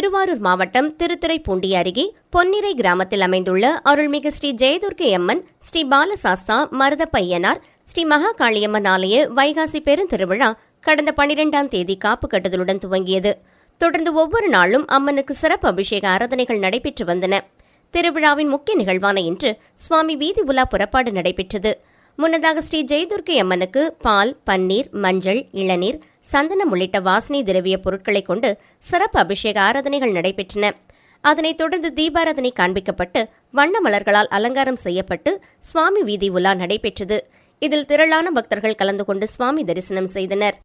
திருவாரூர் மாவட்டம் திருத்துறைப்பூண்டி அருகே பொன்னிறை கிராமத்தில் அமைந்துள்ள அருள்மிகு ஸ்ரீ ஜெயதுர்கை அம்மன் ஸ்ரீ பாலசாஸ்தா மருத பையனார் ஸ்ரீ மகாகாளியம்மன் ஆலய வைகாசி பெருந்திருவிழா கடந்த பனிரெண்டாம் தேதி காப்பு கட்டுதலுடன் துவங்கியது. தொடர்ந்து ஒவ்வொரு நாளும் அம்மனுக்கு சிறப்பு அபிஷேக ஆராதனைகள் நடைபெற்று வந்தன. திருவிழாவின் முக்கிய நிகழ்வான இன்று சுவாமி வீதி உலா புறப்பாடு நடைபெற்றது. முன்னதாக ஸ்ரீ ஜெயதுர்கை அம்மனுக்கு பால் பன்னீர் மஞ்சள் இளநீர் சந்தனம் உள்ளிட்ட வாசனை திரவிய பொருட்களை கொண்டு சிறப்பு அபிஷேக ஆராதனைகள் நடைபெற்றன. அதனைத் தொடர்ந்து தீபாராதனை காண்பிக்கப்பட்டு வண்ண மலர்களால் அலங்காரம் செய்யப்பட்டு சுவாமி வீதி உலா நடைபெற்றது. இதில் திரளான பக்தர்கள் கலந்து கொண்டு சுவாமி தரிசனம் செய்தனர்.